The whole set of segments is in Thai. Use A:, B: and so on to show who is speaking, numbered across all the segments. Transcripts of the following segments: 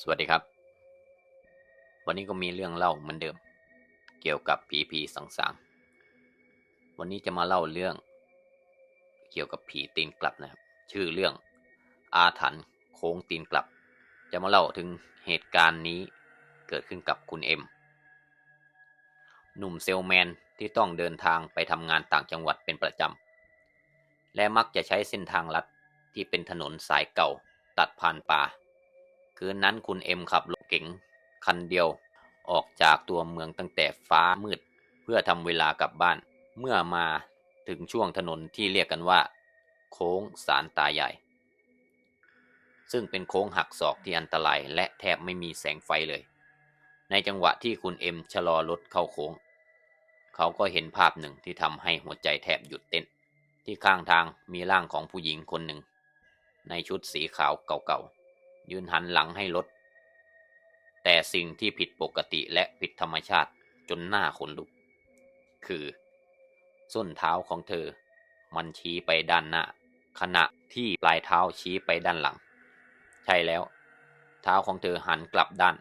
A: สวัสดีครับ วันนี้ก็มีเรื่องเล่าเหมือนเดิม เกี่ยวกับผีผีสังสางวันนี้จะมาเล่าเรื่อง เกี่ยวกับผีตีนกลับนะครับ ชื่อเรื่องอาถรรพ์โค้งตีนกลับ จะมาเล่าถึงเหตุการณ์นี้เกิดขึ้นกับคุณเอ็ม หนุ่มเซลแมนที่ต้องเดินทางไปทำงานต่างจังหวัดเป็นประจำและมักจะใช้เส้นทางลัดที่เป็นถนนสายเก่าตัดผ่านป่า คืนนั้นคุณเอ็มขับรถเก๋งคันเดียว ออกจากตัวเมืองตั้งแต่ฟ้ามืด เพื่อทำเวลากลับบ้าน เมื่อมาถึงช่วงถนนที่เรียกกันว่า โค้งสารตาใหญ่ ซึ่งเป็นโค้งหักศอกที่อันตรายและแทบไม่มีแสงไฟเลย ในจังหวะที่คุณเอ็มชะลอรถเข้าโค้ง เขาก็เห็นภาพหนึ่งที่ทำให้หัวใจแทบหยุดเต้น ที่ข้างทางมีร่างของผู้หญิงคนหนึ่ง ในชุดสีขาวเก่าๆ ยืนหันหลังให้รถ แต่สิ่งที่ผิดปกติและผิดธรรมชาติจนหน้าขนลุก คือ ส้นเท้าของเธอ มันชี้ไปด้านหน้า ขณะที่ปลายเท้าชี้ไปด้านหลัง ใช่แล้ว เท้าของเธอหันกลับด้าน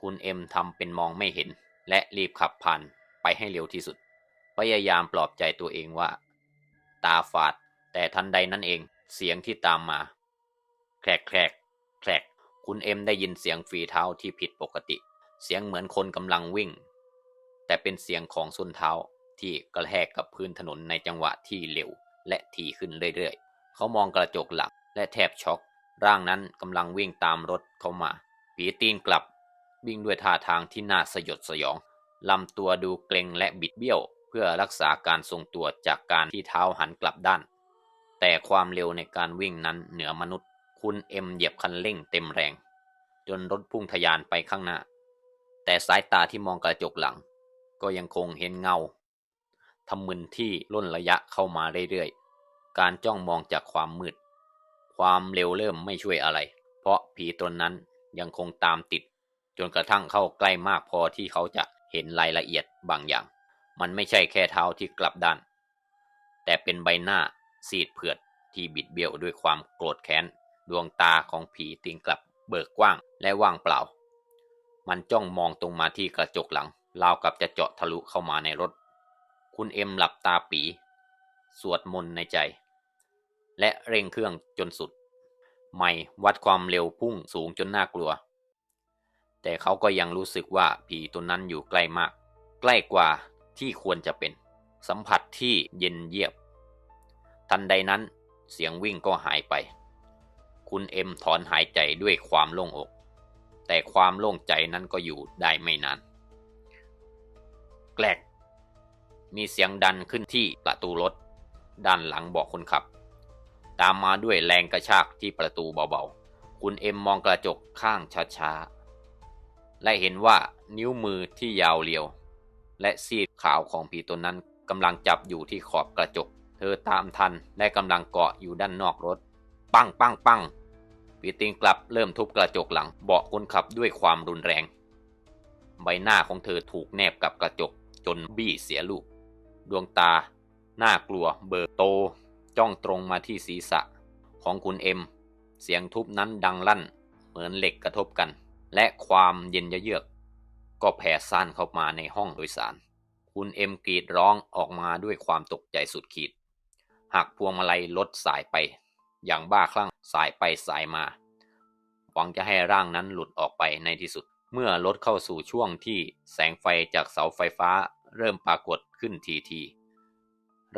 A: คุณเอ็มทำเป็นมองไม่เห็น และรีบขับผ่านไปให้เร็วที่สุด พยายามปลอบใจตัวเองว่า ตาฝาด แต่ทันใดนั้นเองเสียงที่ตามมา แครก แครกแครกคุณเอ็มได้ยินเสียงฝีเท้าที่ผิดปกติ เสียงเหมือนคนกำลังวิ่ง แต่เป็นเสียงของส้นเท้าที่กระแทกกับพื้นถนนในจังหวะที่เร็วและถี่ขึ้นเรื่อยๆ เขามองกระจกหลังและแทบช็อก ร่างนั้นกำลังวิ่งตามรถเข้ามา ผีตีนกลับ วิ่งด้วยท่าทางที่น่าสยดสยอง ลำตัวดูเกร็งและบิดเบี้ยว เพื่อรักษาการทรงตัวจากการที่เท้าหันกลับด้าน แต่ความเร็วในการวิ่งนั้นเหนือมนุษย์ คุณเอ็มเหยียบคันเร่งเต็มแรง จนรถพุ่งทะยานไปข้างหน้า แต่สายตาที่มองกระจกหลัง ก็ยังคงเห็นเงาทำมึนที่ล่นระยะเข้ามาเรื่อยๆ การจ้องมองจากความมืด ความเร็วเริ่มไม่ช่วยอะไร เพราะผีตนนั้นยังคงตามติด จนกระทั่งเข้าใกล้มากพอที่เขาจะเห็นรายละเอียดบางอย่าง มันไม่ใช่แค่เท้าที่กลับด้าน แต่เป็นใบหน้าซีดเผือดที่บิดเบี้ยวด้วยความโกรธแค้น ดวงตาของผีติงกลับเบิกกว้างและว่างเปล่า มันจ้องมองตรงมาที่กระจกหลังราวกับจะเจาะทะลุเข้ามาในรถ คุณเอ็มหลับตาปี สวดมนต์ในใจ และเร่งเครื่องจนสุด ไม่วัดความเร็วพุ่งสูงจนน่ากลัว แต่เขาก็ยังรู้สึกว่าผีตัวนั้นอยู่ใกล้มาก ใกล้กว่าที่ควรจะเป็น สัมผัสที่เย็นเยียบ ทันใดนั้นเสียงวิ่งก็หายไป คุณเอ็มถอนหายใจด้วยความโล่งอก แต่ความโล่งใจนั้นก็อยู่ได้ไม่นาน แกลก มีเสียงดันขึ้นที่ประตูรถ ด้านหลังเบาะคนขับ ตามมาด้วยแรงกระชากที่ประตูเบาๆ คุณเอ็มมองกระจกข้างช้าๆ และเห็นว่านิ้วมือที่ยาวเรียว และซีดขาวของผีตัวนั้นกำลังจับอยู่ที่ขอบกระจก เธอตามทันและกำลังเกาะอยู่ด้านนอกรถ ปังปังปังผีติงกลับเริ่มทุบกระจกหลังเบาะคนขับด้วยความรุนแรง ใบหน้าของเธอถูกแนบกับกระจกจนบี้เสียลูก ดวงตา หน่ากลัวเบิกโต จ้องตรงมาที่ศีรษะ ของคุณเอ็ม เสียงทุบนั้นดังลั่น เหมือนเหล็กกระทบกัน และความเย็นเยือก ก็แผ่ซ่านเข้ามาในห้องโดยสาร คุณเอ็มกรีดร้องออกมาด้วยความตกใจสุดขีดหักพวงมาลัยรถสายไป อย่างบ้าคลั่งสายไปสายมา หวังจะให้ร่างนั้นหลุดออกไปในที่สุด เมื่อรถเข้าสู่ช่วงที่แสงไฟจากเสาไฟฟ้าเริ่มปรากฏขึ้นทีที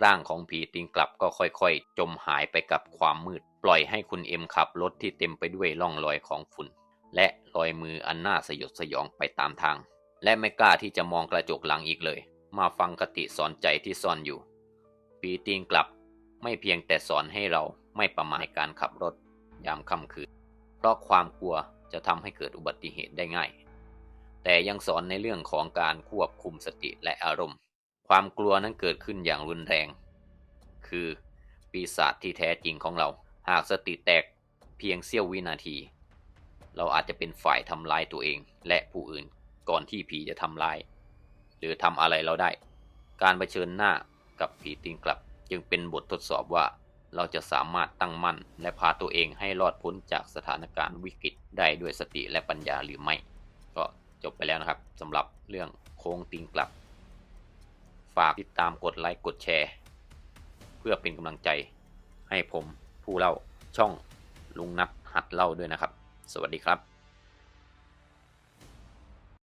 A: ร่างของผีติงกลับก็ค่อยๆ จมหายไปกับความมืด ปล่อยให้คุณเอ็มขับรถที่เต็มไปด้วยร่องรอยของฝุ่น และรอยมืออันน่าสยดสยองไปตามทาง และไม่กล้าที่จะมองกระจกหลังอีกเลย มาฟังคติสอนใจที่ซ่อนอยู่ผีติงกลับไม่เพียงแต่สอนให้เรา ไม่ประมาทในการขับรถยามค่ำคืน เพราะความกลัวจะทำให้เกิดอุบัติเหตุได้ง่าย แต่ยังสอนในเรื่องของการควบคุมสติและอารมณ์ ความกลัวนั้นเกิดขึ้นอย่างรุนแรง คือปีศาจที่แท้จริงของเรา หากสติแตกเพียงเสี้ยววินาที เราอาจจะเป็นฝ่ายทำร้ายตัวเองและผู้อื่นก่อนที่ผีจะทำร้าย หรือทำอะไรเราได้ การเผชิญหน้ากับผีติงกลับ จึงเป็นบททดสอบว่า เราจะสามารถตั้งมั่น และพาตัวเองให้รอดพ้นจากสถานการณ์วิกฤตได้ด้วยสติและปัญญาหรือไม่ ก็จบไปแล้วนะครับสำหรับเรื่องโค้งติงกลับ ฝากติดตามกดไลค์กดแชร์ เพื่อเป็นกำลังใจให้ผมผู้เล่าช่องลุงนัดหัดเล่าด้วยนะครับ สวัสดีครับ